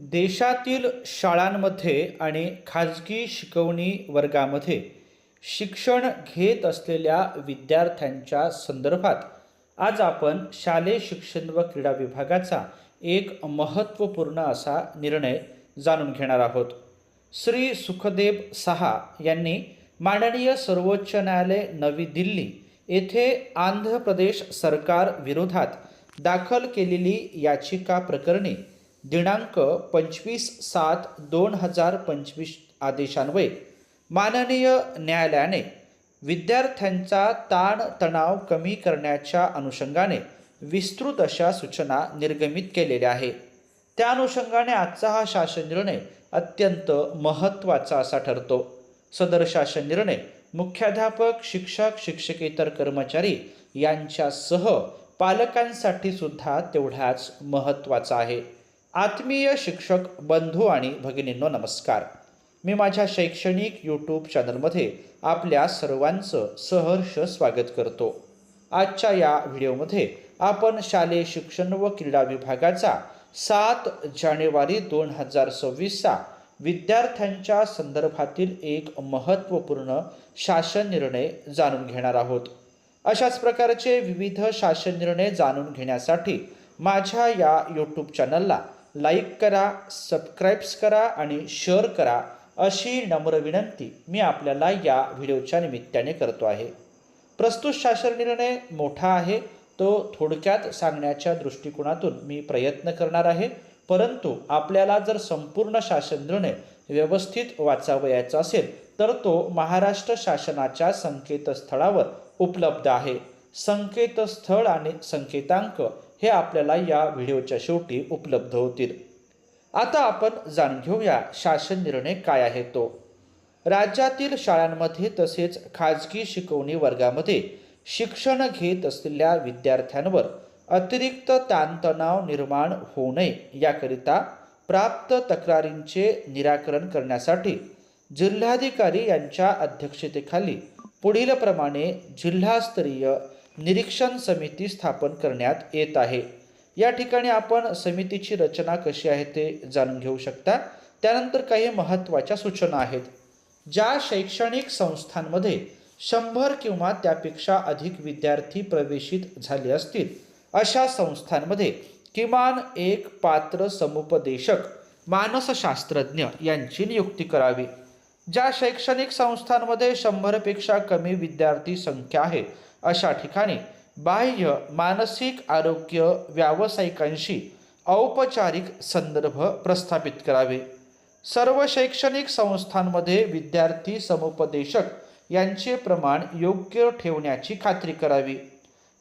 देशातील शाळांमध्ये आणि खाजगी शिकवणी वर्गामध्ये शिक्षण घेत असलेल्या विद्यार्थ्यांच्या संदर्भात आज आपण शालेय शिक्षण व क्रीडा विभागाचा एक महत्त्वपूर्ण असा निर्णय जाणून घेणार आहोत. श्री सुखदेव सहा यांनी माननीय सर्वोच्च न्यायालय नवी दिल्ली येथे आंध्र प्रदेश सरकार विरोधात दाखल केलेली याचिका प्रकरणी दिनांक पंचवीस सात दोन हजार पंचवीस आदेशान्वये माननीय न्यायालयाने विद्यार्थ्यांचा ताणतणाव कमी करण्याच्या अनुषंगाने विस्तृत अशा सूचना निर्गमित केलेल्या आहे. त्या अनुषंगाने आजचा हा शासन निर्णय अत्यंत महत्त्वाचा असा ठरतो. सदर शासन निर्णय मुख्याध्यापक शिक्षक शिक्षकेतर कर्मचारी यांच्यासह पालकांसाठी सुद्धा तेवढाच महत्त्वाचा आहे. आत्मीय शिक्षक बंधू आणि भगिनींनो नमस्कार. मी माझ्या शैक्षणिक यूट्यूब चॅनलमध्ये आपल्या सर्वांचं सहर्ष स्वागत करतो. आजच्या या व्हिडिओमध्ये आपण शालेय शिक्षण व क्रीडा विभागाचा सात जानेवारी दोन हजार सव्वीसचा विद्यार्थ्यांच्या संदर्भातील एक महत्त्वपूर्ण शासन निर्णय जाणून घेणार आहोत. अशाच प्रकारचे विविध शासन निर्णय जाणून घेण्यासाठी माझ्या या यूट्यूब चॅनलला लाईक करा सबस्क्राईब्स करा आणि शेअर करा अशी नम्र विनंती मी आपल्याला या व्हिडिओच्या निमित्ताने करतो आहे. प्रस्तुत शासन निर्णय मोठा आहे तो थोडक्यात सांगण्याच्या दृष्टिकोनातून मी प्रयत्न करणार आहे परंतु आपल्याला जर संपूर्ण शासन निर्णय व्यवस्थित वाचावयाचा असेल तर तो महाराष्ट्र शासनाच्या संकेतस्थळावर उपलब्ध आहे. संकेतस्थळ आणि संकेतांक हे आपल्याला या व्हिडिओच्या शेवटी उपलब्ध होतील. आता आपण जाणून घेऊया शासन निर्णय काय आहे तो. राज्यातील शाळांमध्ये तसेच खाजगी शिकवणी वर्गामध्ये शिक्षण घेत असलेल्या विद्यार्थ्यांवर अतिरिक्त ताणतणाव निर्माण होऊ नये याकरिता प्राप्त तक्रारींचे निराकरण करण्यासाठी जिल्हाधिकारी यांच्या अध्यक्षतेखाली पुढीलप्रमाणे जिल्हास्तरीय निरीक्षण समिती स्थापन करण्यात येत आहे. या ठिकाणी आपण समितीची रचना कशी आहे ते जाणून घेऊ शकता. त्यानंतर काही महत्त्वाच्या सूचना आहेत. ज्या शैक्षणिक संस्थांमध्ये शंभर किंवा त्यापेक्षा अधिक विद्यार्थी प्रवेशित झाले असतील अशा संस्थांमध्ये किमान एक पात्र समुपदेशक मानसशास्त्रज्ञ यांची नियुक्ती करावी. ज्या शैक्षणिक संस्थांमध्ये शंभरपेक्षा कमी विद्यार्थी संख्या आहे अशा ठिकाणी बाह्य मानसिक आरोग्य व्यावसायिकांशी औपचारिक संदर्भ प्रस्थापित करावे. सर्व शैक्षणिक संस्थांमध्ये विद्यार्थी समुपदेशक यांचे प्रमाण योग्य ठेवण्याची खात्री करावी.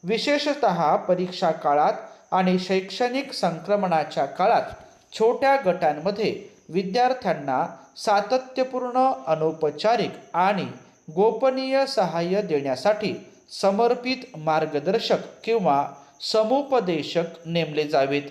विशेषत परीक्षा काळात आणि शैक्षणिक संक्रमणाच्या काळात छोट्या गटांमध्ये विद्यार्थ्यांना सातत्यपूर्ण अनौपचारिक आणि गोपनीय सहाय्य देण्यासाठी समर्पित मार्गदर्शक किंवा समुपदेशक नेमले जावेत.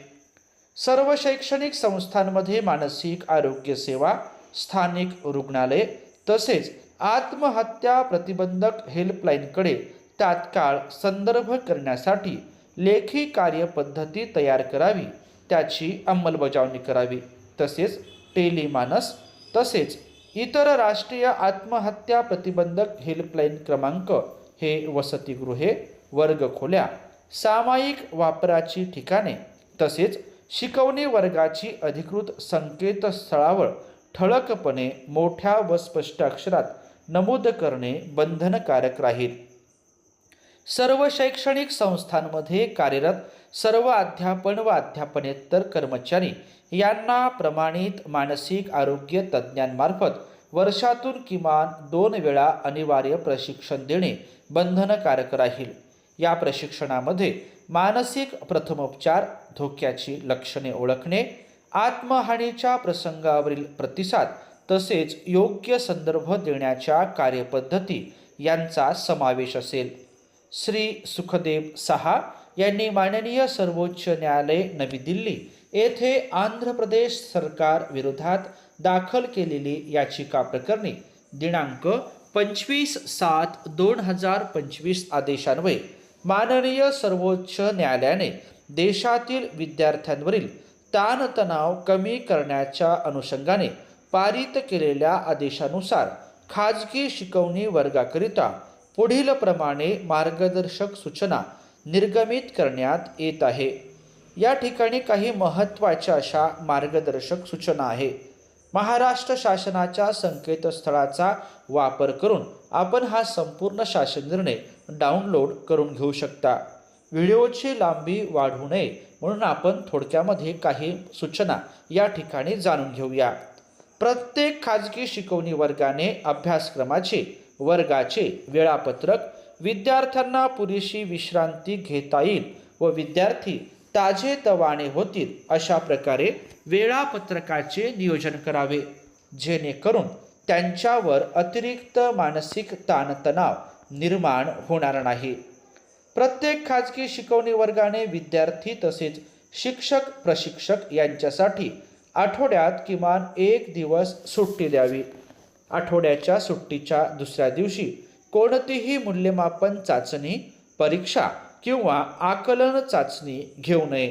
सर्व शैक्षणिक संस्थांमध्ये मानसिक आरोग्य सेवा स्थानिक रुग्णालय तसेच आत्महत्या प्रतिबंधक हेल्पलाईनकडे तात्काळ संदर्भ करण्यासाठी लेखी कार्यपद्धती तयार करावी त्याची अंमलबजावणी करावी. तसेच टेलिमानस तसेच इतर राष्ट्रीय आत्महत्या प्रतिबंधक हेल्पलाईन क्रमांक हे वसतिगृहे वर्गखोल्या सामायिक वापराची ठिकाणे. तसेच शिकवणी वर्गाची अधिकृत संकेतस्थळावर ठळकपणे मोठ्या व स्पष्ट अक्षरात नमूद करणे बंधनकारक राहील. सर्व शैक्षणिक संस्थांमध्ये कार्यरत सर्व अध्यापन व अध्यापनेतर कर्मचारी यांना प्रमाणित मानसिक आरोग्य तज्ज्ञांमार्फत वर्षातून किमान दोन वेळा अनिवार्य प्रशिक्षण देणे बंधनकारक राहील. या प्रशिक्षणामध्ये मानसिक प्रथमोपचार धोक्याची लक्षणे ओळखणे आत्महानीच्या प्रसंगावरील प्रतिसाद तसेच योग्य संदर्भ देण्याच्या कार्यपद्धती यांचा समावेश असेल. श्री सुखदेव सहा यांनी माननीय सर्वोच्च न्यायालय नवी दिल्ली येथे आंध्र प्रदेश सरकार विरोधात दाखल केलेली याचिका प्रकरणी दिनांक पंचवीस सात दोन हजार पंचवीस आदेशान्वये माननीय सर्वोच्च न्यायालयाने देशातील विद्यार्थ्यांवरील ताणतणाव कमी करण्याच्या अनुषंगाने पारित केलेल्या आदेशानुसार खाजगी शिकवणी वर्गाकरिता पुढील प्रमाणे मार्गदर्शक सूचना निर्गमित करण्यात येत आहे. या ठिकाणी काही महत्त्वाच्या अशा मार्गदर्शक सूचना आहे. महाराष्ट्र शासनाच्या संकेतस्थळाचा वापर करून आपण हा संपूर्ण शासन निर्णय डाउनलोड करून घेऊ शकता. व्हिडिओची लांबी वाढू नये म्हणून आपण थोडक्यामध्ये काही सूचना या ठिकाणी जाणून घेऊया. प्रत्येक खाजगी शिकवणी वर्गाने अभ्यासक्रमाचे वर्गाचे वेळापत्रक विद्यार्थ्यांना पुरेशी विश्रांती घेता येईल व विद्यार्थी ताजे तवाने होतील अशा प्रकारे वेळापत्रकाचे नियोजन करावे जेणेकरून त्यांच्यावर अतिरिक्त मानसिक ताणतणाव निर्माण होणार नाही. प्रत्येक खाजगी शिकवणी वर्गाने विद्यार्थी तसेच शिक्षक प्रशिक्षक यांच्यासाठी आठवड्यात किमान एक दिवस सुट्टी द्यावी. आठवड्याच्या सुट्टीच्या दुसऱ्या दिवशी कोणतीही मूल्यमापन चाचणी परीक्षा किंवा आकलन चाचणी घेऊ नये.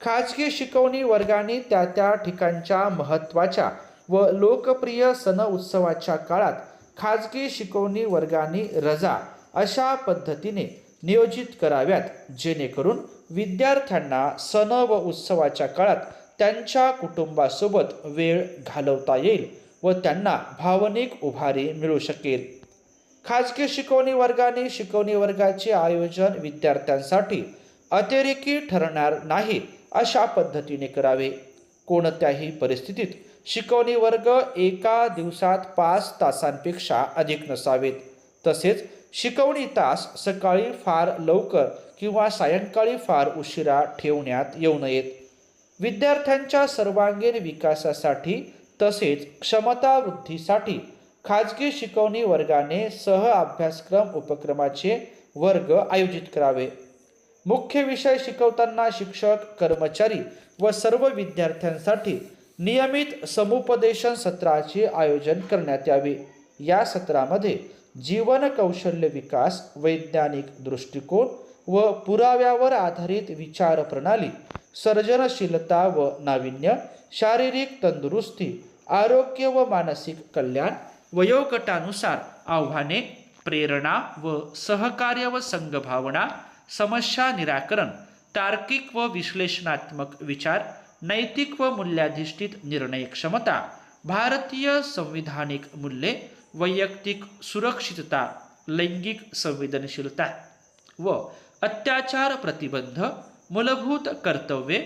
खाजगी शिकवणी वर्गाने त्या त्या ठिकाणच्या महत्त्वाच्या व लोकप्रिय सण उत्सवाच्या काळात खाजगी शिकवणी वर्गाने रजा अशा पद्धतीने नियोजित कराव्यात जेणेकरून विद्यार्थ्यांना सण व उत्सवाच्या काळात त्यांच्या कुटुंबासोबत वेळ घालवता येईल व त्यांना भावनिक उभारी मिळू शकेल. खाजगी शिकवणी वर्गाने शिकवणी वर्गाचे आयोजन विद्यार्थ्यांसाठी अतिरेकी ठरणार नाही अशा पद्धतीने करावे. कोणत्याही परिस्थितीत शिकवणी वर्ग एका दिवसात पाच तासांपेक्षा अधिक नसावेत. तसेच शिकवणी तास सकाळी फार लवकर किंवा सायंकाळी फार उशिरा ठेवण्यात येऊ नयेत. विद्यार्थ्यांच्या सर्वांगीण विकासासाठी तसेच क्षमता वृद्धीसाठी खाजगी शिकवणी वर्गाने सह अभ्यासक्रम उपक्रमाचे वर्ग आयोजित करावे. मुख्य विषय शिकवताना शिक्षक कर्मचारी व सर्व विद्यार्थ्यांसाठी नियमित समुपदेशन सत्राचे आयोजन करण्यात यावे. या सत्रामध्ये जीवन कौशल्य विकास वैज्ञानिक दृष्टिकोन व पुराव्यावर आधारित विचार प्रणाली सर्जनशीलता व नाविन्य शारीरिक तंदुरुस्ती आरोग्य व मानसिक कल्याण वयोगटानुसार आव्हाने प्रेरणा व सहकार्य व संघभावना समस्या निराकरण तार्किक व विश्लेषणात्मक विचार नैतिक व मूल्याधिष्ठित निर्णय क्षमता भारतीय संविधानिक मूल्ये वैयक्तिक सुरक्षितता लैंगिक संवेदनशीलता व अत्याचार प्रतिबंध मूलभूत कर्तव्ये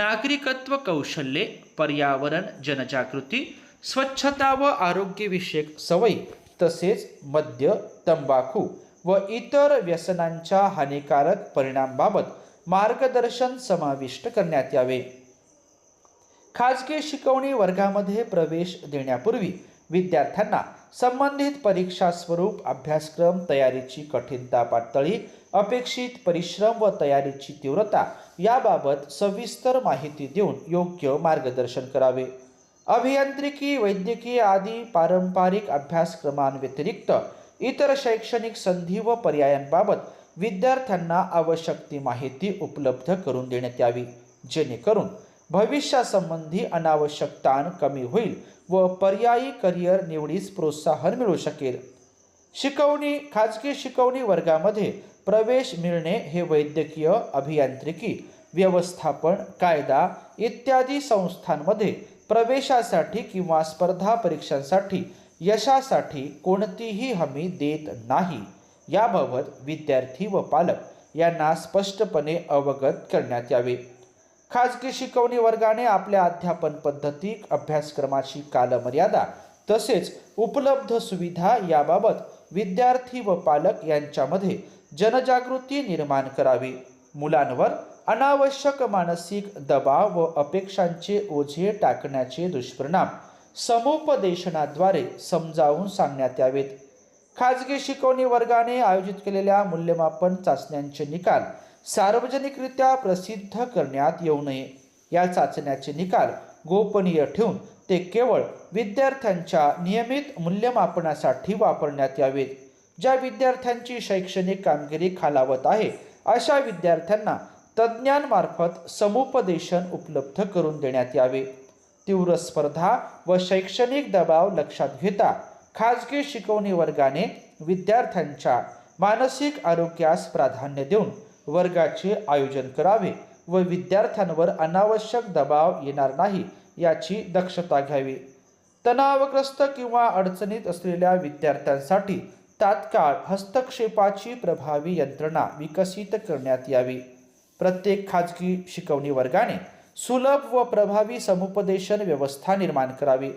नागरिकत्व कौशल्ये पर्यावरण जनजागृती स्वच्छता व आरोग्यविषयक सवयी तसेच मद्य तंबाखू व इतर व्यसनांच्या हानिकारक परिणामाबाबत मार्गदर्शन समाविष्ट करण्यात यावे. खाजगी शिकवणी वर्गामध्ये प्रवेश देण्यापूर्वी विद्यार्थ्यांना संबंधित परीक्षा स्वरूप अभ्यासक्रम तयारीची कठीणता पातळी अपेक्षित परिश्रम व तयारीची तीव्रता याबाबत सविस्तर माहिती देऊन योग्य मार्गदर्शन करावे. अभियांत्रिकी वैद्यकीय आदी पारंपरिक अभ्यासक्रमांव्यतिरिक्त इतर शैक्षणिक संधी व पर्यायांबाबत विद्यार्थ्यांना आवश्यक ती माहिती उपलब्ध करून देण्यात यावी जेणेकरून भविष्यासंबंधी अनावश्यक ताण कमी होईल व पर्यायी करिअर निवडीस प्रोत्साहन मिळू शकेल. शिकवणी खाजगी शिकवणी वर्गामध्ये प्रवेश मिळणे हे वैद्यकीय अभियांत्रिकी व्यवस्थापन कायदा इत्यादी संस्थांमध्ये प्रवेशासाठी किंवा स्पर्धा परीक्षांसाठी यशासाठी कोणतीही हमी देत नाही. याबाबत विद्यार्थी व पालक यांना स्पष्टपणे अवगत करण्यात यावे. खाजगी शिकवणी वर्गाने आपल्या अध्यापन पद्धती अभ्यासक्रमाची कालमर्यादा तसेच उपलब्ध सुविधा याबाबत विद्यार्थी व पालक यांच्यामध्ये जनजागृती निर्माण करावी. मुलांवर अनावश्यक मानसिक दबाव व अपेक्षांचे ओझे टाकण्याचे दुष्परिणाम समुपदेशनाद्वारे समजावून सांगण्यात यावेत. खाजगी शिकवणी वर्गाने आयोजित केलेल्या मूल्यमापन चाचण्यांचे निकाल सार्वजनिकरित्या प्रसिद्ध करण्यात येऊ नये. या चाचण्याचे निकाल गोपनीय ठेवून ते केवळ विद्यार्थ्यांच्या नियमित मूल्यमापनासाठी वापरण्यात यावेत. ज्या विद्यार्थ्यांची शैक्षणिक कामगिरी खालावत आहे अशा विद्यार्थ्यांना तज्ज्ञांमार्फत समुपदेशन उपलब्ध करून देण्यात यावे. तीव्र स्पर्धा व शैक्षणिक दबाव लक्षात घेता खाजगी शिकवणी वर्गाने विद्यार्थ्यांच्या मानसिक आरोग्यास प्राधान्य देऊन वर्गाचे आयोजन करावे व विद्यार्थ्यांवर अनावश्यक दबाव येणार नाही याची दक्षता घ्यावी. तणावग्रस्त किंवा अडचणीत असलेल्या विद्यार्थ्यांसाठी तात्काळ हस्तक्षेपाची प्रभावी यंत्रणा विकसित करण्यात यावी. प्रत्येक खाजगी शिकवणी वर्गाने सुलभ व प्रभावी समुपदेशन व्यवस्था निर्माण करावी.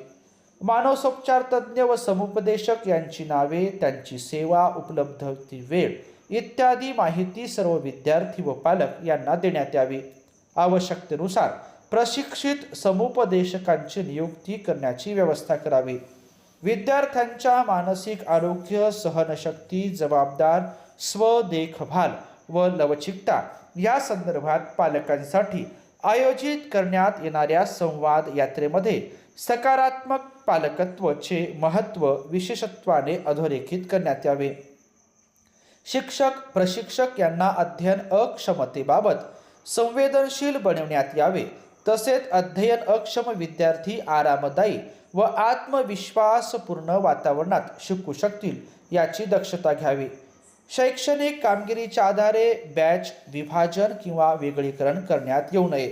मानसोपचार तज्ज्ञ व समुपदेशक यांची नावे त्यांची सेवा उपलब्धती वेळ इत्यादी माहिती सर्व विद्यार्थी व पालक यांना देण्यात यावी. आवश्यकतेनुसार प्रशिक्षित समुपदेशकांची नियुक्ती करण्याची व्यवस्था करावी. विद्यार्थ्यांच्या मानसिक आरोग्य सहनशक्ती जबाबदार स्वदेखभाल व लवचिकता या संदर्भात पालकांसाठी आयोजित करण्यात येणाऱ्या संवाद यात्रेमध्ये सकारात्मक पालकत्वचे महत्त्व विशेषत्वाने अधोरेखित करण्यात यावे. शिक्षक प्रशिक्षक यांना अध्ययन अक्षमतेबाबत संवेदनशील बनवण्यात यावे. तसेच अध्ययन अक्षम विद्यार्थी आरामदायी व आत्मविश्वासपूर्ण वातावरणात शिकू शकतील याची दक्षता घ्यावी. शैक्षणिक कामगिरीच्या आधारे बॅच विभाजन किंवा वेगळीकरण करण्यात येऊ नये.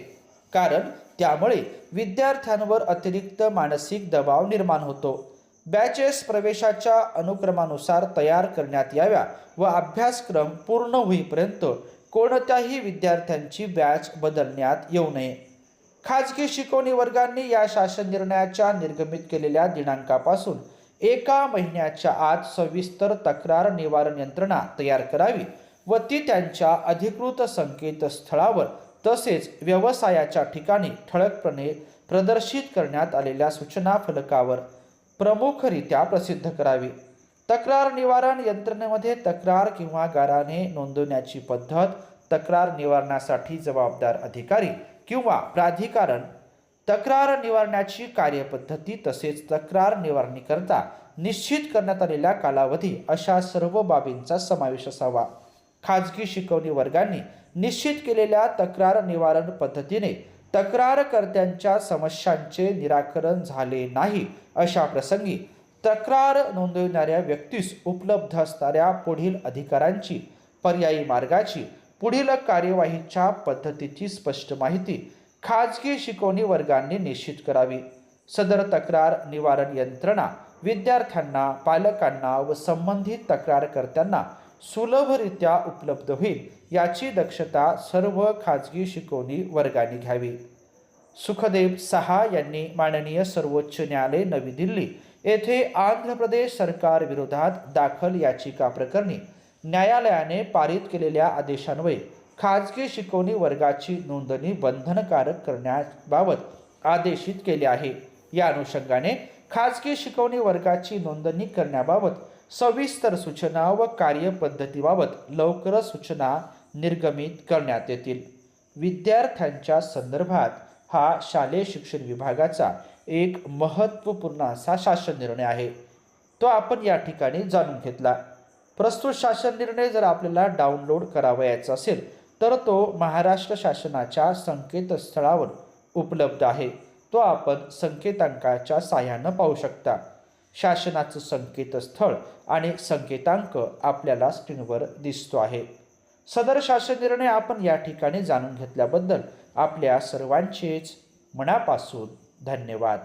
कारण त्यामुळे विद्यार्थ्यांवर अतिरिक्त मानसिक दबाव निर्माण होतो. बॅचेस प्रवेशाच्या अनुक्रमानुसार तयार करण्यात याव्या व अभ्यासक्रम पूर्ण होईपर्यंत कोणत्याही विद्यार्थ्यांची बॅच बदलण्यात येऊ नये. खाजगी शिकवणी वर्गांनी या शासन निर्णयाच्या निर्गमित केलेल्या दिनांकापासून एका महिन्याच्या आत सविस्तर तक्रार निवारण यंत्रणा तयार करावी व ती त्यांच्या अधिकृत संकेतस्थळावर तसेच व्यवसायाच्या ठिकाणी ठळकपणे प्रदर्शित करण्यात आलेल्या सूचना फलकावर प्रमुखरित्या प्रसिद्ध करावी. तक्रार निवारण यंत्रणेमध्ये तक्रार किंवा गाराने नोंदवण्याची पद्धत तक्रार निवारणासाठी जबाबदार अधिकारी किंवा प्राधिकरण तक्रार निवारण्याची कार्यपद्धती तसेच तक्रार निवारणीकरता निश्चित करण्यात आलेला कालावधी अशा सर्व बाबींचा समावेश असावा. खाजगी शिकवणी वर्गांनी निश्चित केलेल्या तक्रार निवारण पद्धतीने तक्रारकर्त्यांच्या समस्यांचे निराकरण झाले नाही अशा प्रसंगी तक्रार नोंदविणाऱ्या व्यक्तीस उपलब्ध असणाऱ्या पुढील अधिकारांची पर्यायी मार्गाची पुढील कार्यवाहीच्या पद्धतीची स्पष्ट माहिती खाजगी शिकवणी वर्गांनी निश्चित करावी. सदर तक्रार निवारण यंत्रणा विद्यार्थ्यांना पालकांना व संबंधित तक्रारकर्त्यांना सुलभरित्या उपलब्ध होईल याची दक्षता सर्व खाजगी शिकवणी वर्गांनी घ्यावी. सुखदेव सहा यांनी माननीय सर्वोच्च न्यायालय नवी दिल्ली येथे आंध्र प्रदेश सरकार विरोधात दाखल याचिका प्रकरणी न्यायालयाने पारित केलेल्या आदेशान्वये खाजगी शिकवणी वर्गाची नोंदणी बंधनकारक करण्याबाबत आदेशित केले आहे. या अनुषंगाने खाजगी शिकवणी वर्गाची नोंदणी करण्याबाबत सविस्तर सूचना व कार्यपद्धतीबाबत लवकरच सूचना निर्गमित करण्यात येतील. विद्यार्थ्यांच्या संदर्भात हा शालेय शिक्षण विभागाचा एक महत्त्वपूर्ण असा शासन निर्णय आहे. तो आपण या ठिकाणी जाणून घेतला. प्रस्तुत शासन निर्णय जर आपल्याला डाउनलोड करावयाचा असेल तर तो महाराष्ट्र शासनाच्या संकेतस्थळावर उपलब्ध आहे. तो आपण संकेतांकाच्या साह्यानं पाहू शकता. शासनाचं संकेतस्थळ आणि संकेतांक आपल्याला स्क्रीनवर दिसतो आहे. सदर शासन निर्णय आपण या ठिकाणी जाणून घेतल्याबद्दल आपल्या सर्वांचेच मनापासून धन्यवाद.